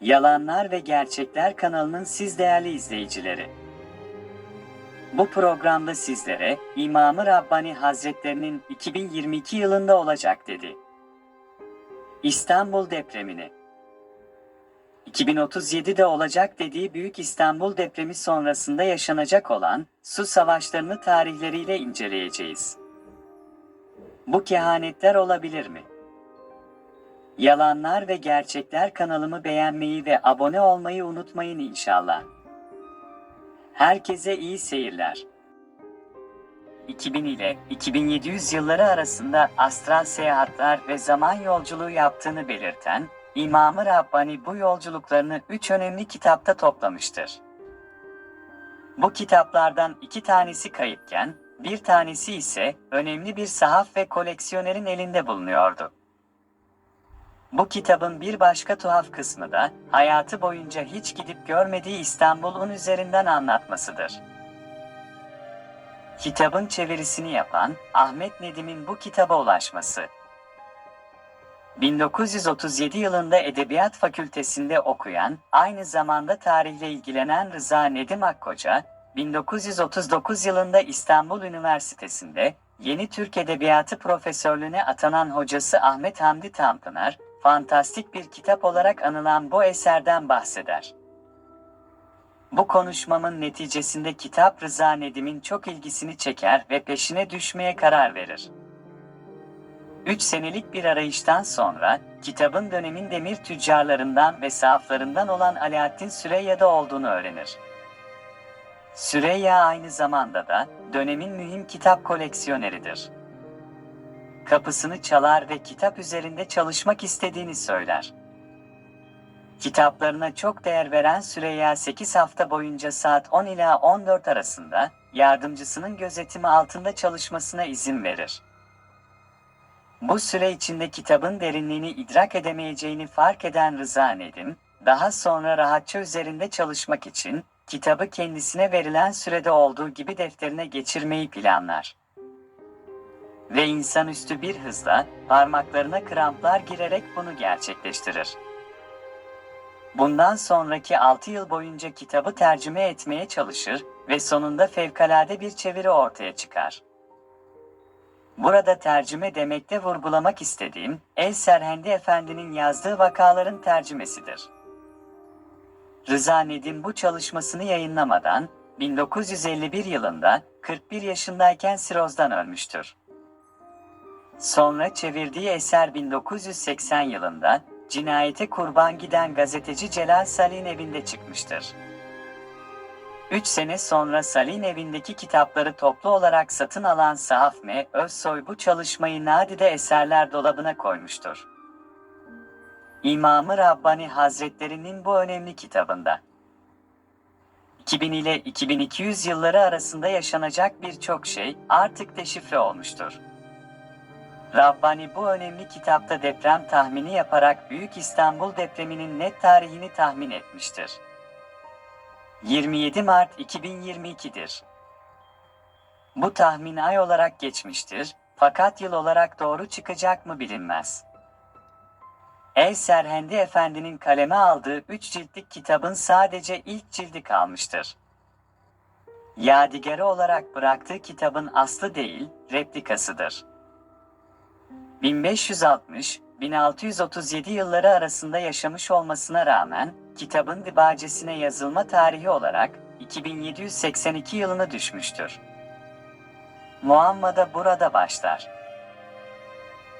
Yalanlar ve Gerçekler kanalının siz değerli izleyicileri. Bu programda sizlere İmam-ı Rabbani Hazretlerinin 2022 yılında olacak dedi. İstanbul depremini 2037'de olacak dediği Büyük İstanbul depremi sonrasında yaşanacak olan su savaşlarını tarihleriyle inceleyeceğiz. Bu kehanetler olabilir mi? Yalanlar ve Gerçekler kanalımı beğenmeyi ve abone olmayı unutmayın inşallah. Herkese iyi seyirler. 2000 ile 2700 yılları arasında astral seyahatler ve zaman yolculuğu yaptığını belirten İmam-ı Rabbani bu yolculuklarını üç önemli kitapta toplamıştır. Bu kitaplardan iki tanesi kayıpken, bir tanesi ise önemli bir sahaf ve koleksiyonerin elinde bulunuyordu. Bu kitabın bir başka tuhaf kısmı da hayatı boyunca hiç gidip görmediği İstanbul'un üzerinden anlatmasıdır. Kitabın çevirisini yapan Ahmet Nedim'in bu kitaba ulaşması. 1937 yılında Edebiyat Fakültesinde okuyan, aynı zamanda tarihle ilgilenen Rıza Nedim Akkoca, 1939 yılında İstanbul Üniversitesi'nde Yeni Türk Edebiyatı profesörlüğüne atanan hocası Ahmet Hamdi Tanpınar, fantastik bir kitap olarak anılan bu eserden bahseder. Bu konuşmamın neticesinde kitap Rıza Nedim'in çok ilgisini çeker ve peşine düşmeye karar verir. Üç senelik bir arayıştan sonra, kitabın dönemin demir tüccarlarından ve sahaflarından olan Alaaddin Süreyya'da olduğunu öğrenir. Süreyya aynı zamanda da dönemin mühim kitap koleksiyoneridir. Kapısını çalar ve kitap üzerinde çalışmak istediğini söyler. Kitaplarına çok değer veren Süreyya 8 hafta boyunca saat 10 ila 14 arasında yardımcısının gözetimi altında çalışmasına izin verir. Bu süre içinde kitabın derinliğini idrak edemeyeceğini fark eden Rıza Nedim, daha sonra rahatça üzerinde çalışmak için kitabı kendisine verilen sürede olduğu gibi defterine geçirmeyi planlar. Ve insanüstü bir hızla parmaklarına kramplar girerek bunu gerçekleştirir. Bundan sonraki 6 yıl boyunca kitabı tercüme etmeye çalışır ve sonunda fevkalade bir çeviri ortaya çıkar. Burada tercüme demekte vurgulamak istediğim, El Serhendi Efendi'nin yazdığı vakaların tercümesidir. Rıza Nedim bu çalışmasını yayınlamadan 1951 yılında 41 yaşındayken sirozdan ölmüştür. Sonra çevirdiği eser 1980 yılında cinayete kurban giden gazeteci Celal Salih'in evinde çıkmıştır. 3 sene sonra Salih'in evindeki kitapları toplu olarak satın alan Sahaf M. Özsoy bu çalışmayı nadide eserler dolabına koymuştur. İmam-ı Rabbani Hazretlerinin bu önemli kitabında 2000 ile 2200 yılları arasında yaşanacak birçok şey artık deşifre olmuştur. Rabbani bu önemli kitapta deprem tahmini yaparak Büyük İstanbul depreminin net tarihini tahmin etmiştir. 27 Mart 2022'dir. Bu tahmin ay olarak geçmiştir, fakat yıl olarak doğru çıkacak mı bilinmez. El Serhendi Efendi'nin kaleme aldığı üç ciltlik kitabın sadece ilk cildi kalmıştır. Yadigarı olarak bıraktığı kitabın aslı değil, replikasıdır. 1560-1637 yılları arasında yaşamış olmasına rağmen, kitabın dibacesine yazılma tarihi olarak 2782 yılına düşmüştür. Muamma burada başlar.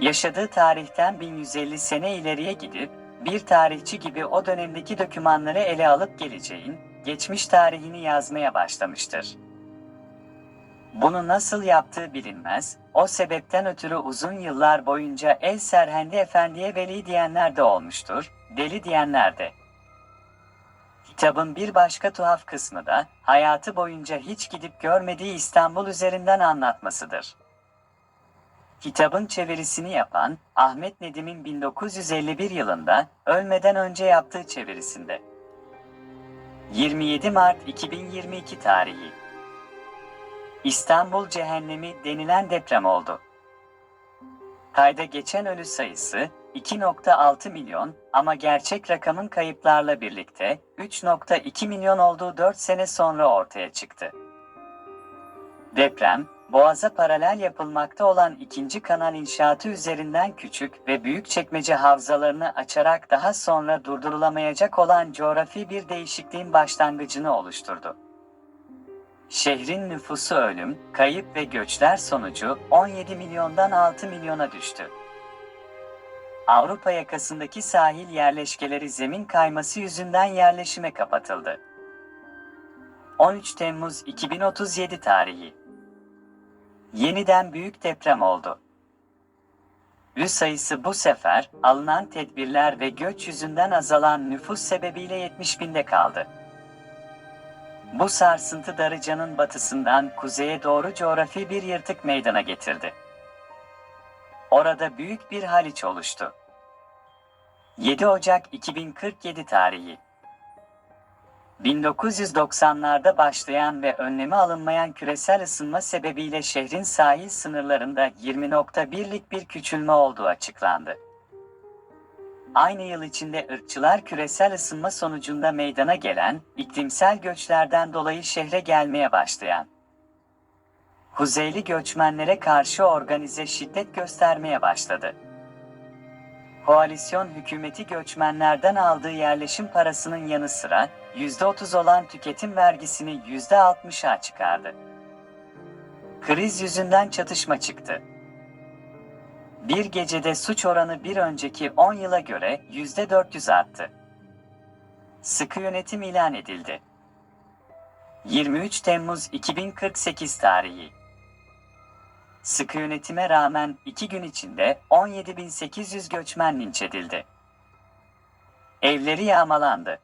Yaşadığı tarihten 1150 sene ileriye gidip, bir tarihçi gibi o dönemdeki dokümanları ele alıp geleceğin, geçmiş tarihini yazmaya başlamıştır. Bunu nasıl yaptığı bilinmez, o sebepten ötürü uzun yıllar boyunca El Serhendi Efendi'ye veli diyenler de olmuştur, deli diyenler de. Kitabın bir başka tuhaf kısmı da, hayatı boyunca hiç gidip görmediği İstanbul üzerinden anlatmasıdır. Kitabın çevirisini yapan, Ahmet Nedim'in 1951 yılında, ölmeden önce yaptığı çevirisinde. 27 Mart 2022 tarihi İstanbul Cehennemi denilen deprem oldu. Kayda geçen ölü sayısı 2.6 milyon ama gerçek rakamın kayıplarla birlikte 3.2 milyon olduğu 4 sene sonra ortaya çıktı. Deprem, Boğaz'a paralel yapılmakta olan ikinci kanal inşaatı üzerinden küçük ve büyük çekmece havzalarını açarak daha sonra durdurulamayacak olan coğrafi bir değişikliğin başlangıcını oluşturdu. Şehrin nüfusu ölüm, kayıp ve göçler sonucu 17 milyondan 6 milyona düştü. Avrupa yakasındaki sahil yerleşkeleri zemin kayması yüzünden yerleşime kapatıldı. 13 Temmuz 2037 tarihi Yeniden büyük deprem oldu. Ölü sayısı bu sefer alınan tedbirler ve göç yüzünden azalan nüfus sebebiyle 70 binde kaldı. Bu sarsıntı Darıca'nın batısından kuzeye doğru coğrafi bir yırtık meydana getirdi. Orada büyük bir haliç oluştu. 7 Ocak 2047 tarihi 1990'larda başlayan ve önlemi alınmayan küresel ısınma sebebiyle şehrin sahil sınırlarında 20.1'lik bir küçülme olduğu açıklandı. Aynı yıl içinde ırkçılar küresel ısınma sonucunda meydana gelen iklimsel göçlerden dolayı şehre gelmeye başlayan Kuzeyli göçmenlere karşı organize şiddet göstermeye başladı. Koalisyon hükümeti göçmenlerden aldığı yerleşim parasının yanı sıra %30 olan tüketim vergisini %60'a çıkardı. Kriz yüzünden çatışma çıktı. Bir gecede suç oranı bir önceki 10 yıla göre %400 arttı. Sıkı yönetim ilan edildi. 23 Temmuz 2048 tarihi Sıkı yönetime rağmen iki gün içinde 17.800 göçmen linç edildi. Evleri yağmalandı.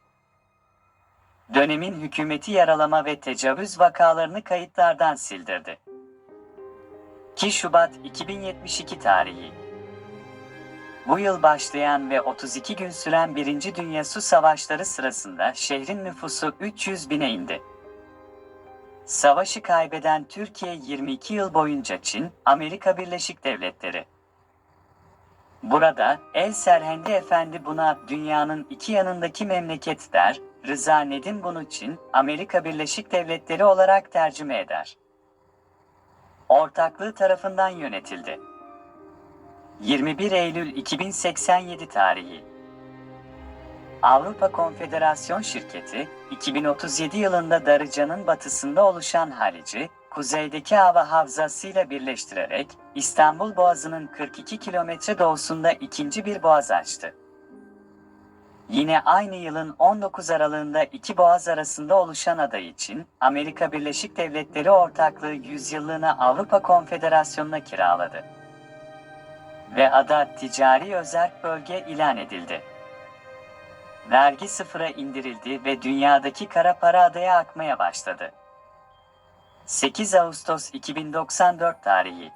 Dönemin hükümeti yaralama ve tecavüz vakalarını kayıtlardan sildirdi. 2 Şubat 2072 tarihi Bu yıl başlayan ve 32 gün süren Birinci Dünya Su Savaşları sırasında şehrin nüfusu 300 bine indi. Savaşı kaybeden Türkiye 22 yıl boyunca Çin, Amerika Birleşik Devletleri. Burada El Serhendi Efendi buna dünyanın iki yanındaki memleket der, Rıza Nedim bunu Çin, Amerika Birleşik Devletleri olarak tercüme eder. Ortaklığı tarafından yönetildi. 21 Eylül 2087 tarihi Avrupa Konfederasyon Şirketi, 2037 yılında Darıca'nın batısında oluşan Halici, kuzeydeki hava havzasıyla birleştirerek İstanbul Boğazı'nın 42 kilometre doğusunda ikinci bir boğaz açtı. Yine aynı yılın 19 aralığında iki boğaz arasında oluşan ada için Amerika Birleşik Devletleri ortaklığı 100 yıllığına Avrupa Konfederasyonu'na kiraladı. Ve ada ticari özerk bölge ilan edildi vergi sıfıra indirildi ve dünyadaki kara para adaya akmaya başladı. 8 Ağustos 2094 tarihi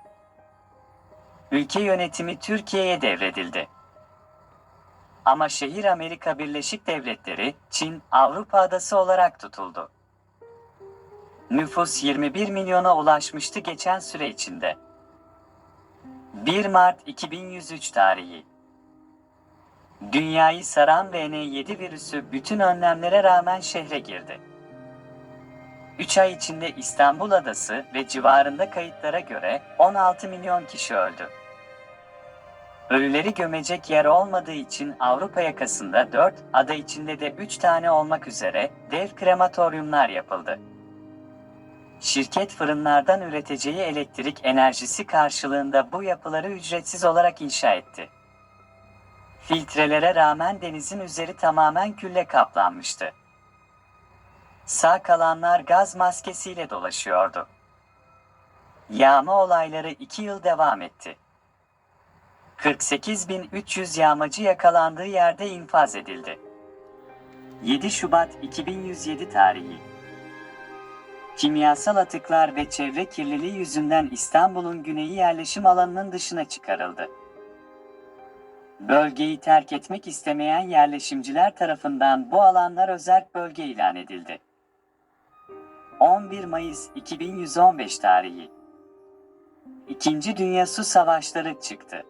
Ülke yönetimi Türkiye'ye devredildi. Ama şehir Amerika Birleşik Devletleri, Çin, Avrupa adası olarak tutuldu. Nüfus 21 milyona ulaşmıştı geçen süre içinde. 1 Mart 2103 tarihi Dünyayı saran VN7 virüsü bütün önlemlere rağmen şehre girdi. 3 ay içinde İstanbul adası ve civarında kayıtlara göre 16 milyon kişi öldü. Ölüleri gömecek yer olmadığı için Avrupa yakasında 4, ada içinde de 3 tane olmak üzere dev krematoryumlar yapıldı. Şirket fırınlardan üreteceği elektrik enerjisi karşılığında bu yapıları ücretsiz olarak inşa etti. Filtrelere rağmen denizin üzeri tamamen külle kaplanmıştı. Sağ kalanlar gaz maskesiyle dolaşıyordu. Yağma olayları iki yıl devam etti. 48.300 yağmacı yakalandığı yerde infaz edildi. 7 Şubat 2107 tarihi Kimyasal atıklar ve çevre kirliliği yüzünden İstanbul'un güneyi yerleşim alanının dışına çıkarıldı. Bölgeyi terk etmek istemeyen yerleşimciler tarafından bu alanlar özel bölge ilan edildi. 11 Mayıs 2115 tarihi İkinci Dünya Su Savaşları çıktı.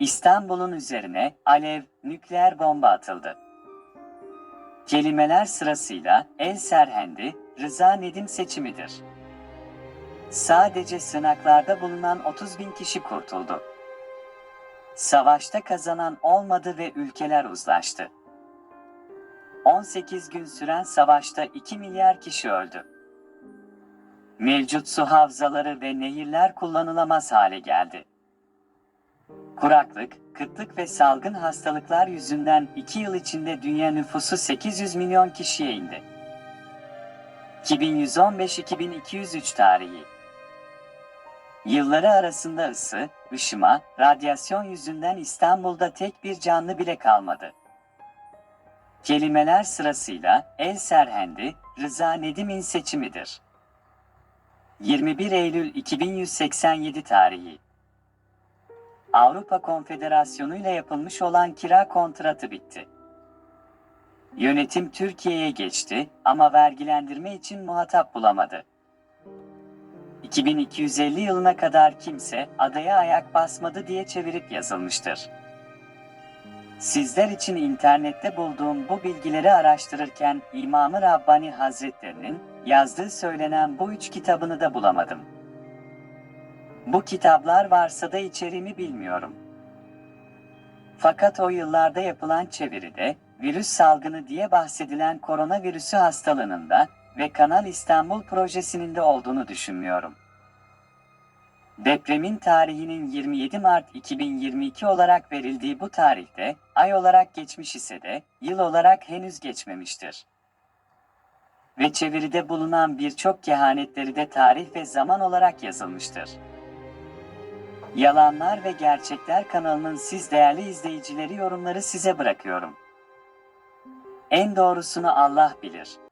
İstanbul'un üzerine alev, nükleer bomba atıldı. Kelimeler sırasıyla El Serhendi, Rıza Nedim seçimidir. Sadece sınaklarda bulunan 30 bin kişi kurtuldu. Savaşta kazanan olmadı ve ülkeler uzlaştı. 18 gün süren savaşta 2 milyar kişi öldü. Mevcut su havzaları ve nehirler kullanılamaz hale geldi. Kuraklık, kıtlık ve salgın hastalıklar yüzünden 2 yıl içinde dünya nüfusu 800 milyon kişiye indi. 2115-2203 tarihi Yılları arasında ısı, ışıma, radyasyon yüzünden İstanbul'da tek bir canlı bile kalmadı. Kelimeler sırasıyla El Serhendi, Rıza Nedim'in seçimidir. 21 Eylül 2187 tarihi Avrupa Konfederasyonu ile yapılmış olan kira kontratı bitti. Yönetim Türkiye'ye geçti ama vergilendirme için muhatap bulamadı. 2250 yılına kadar kimse adaya ayak basmadı diye çevirip yazılmıştır. Sizler için internette bulduğum bu bilgileri araştırırken İmam-ı Rabbani Hazretlerinin yazdığı söylenen bu üç kitabını da bulamadım. Bu kitaplar varsa da içeriğimi bilmiyorum. Fakat o yıllarda yapılan çeviride virüs salgını diye bahsedilen koronavirüsü hastalığının da ve Kanal İstanbul projesinin de olduğunu düşünmüyorum. Depremin tarihinin 27 Mart 2022 olarak verildiği bu tarihte ay olarak geçmiş ise de yıl olarak henüz geçmemiştir. Ve çeviride bulunan birçok kehanetleri de tarih ve zaman olarak yazılmıştır. Yalanlar ve Gerçekler kanalının siz değerli izleyicileri yorumları size bırakıyorum. En doğrusunu Allah bilir.